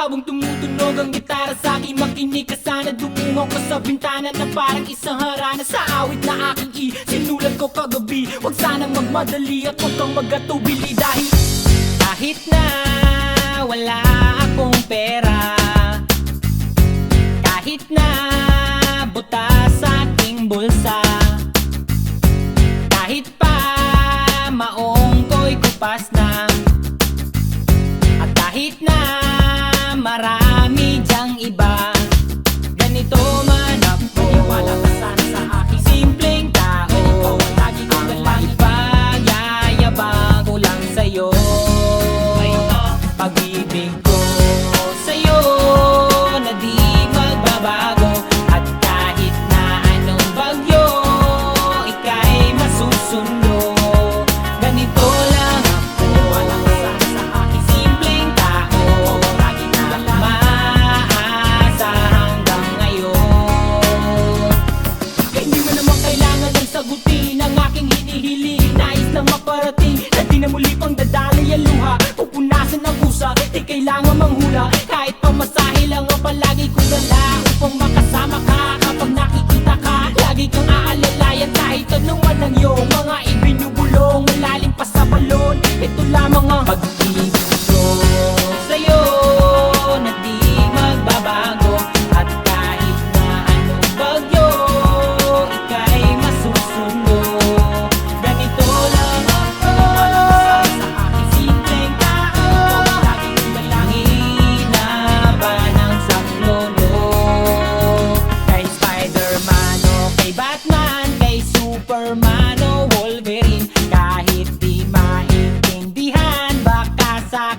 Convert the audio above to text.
Habang tumutunog ang gitara sa aking makinig ka sana. Dumungaw ko sa bintana na parang isang harana. Sa awit na aking i, sinulat ko kagabi Huwag sanang magmadali. At huwag kang magatubili Dahil kahit na wala akong pera Kahit na butas sa aking bulsa Kahit pa maong ko'y kupas na At kahit na marah. Na muli pang dadali ang luha. Pupunasan ang pusa Di kailangan Kahit di mahintindihan, baka sa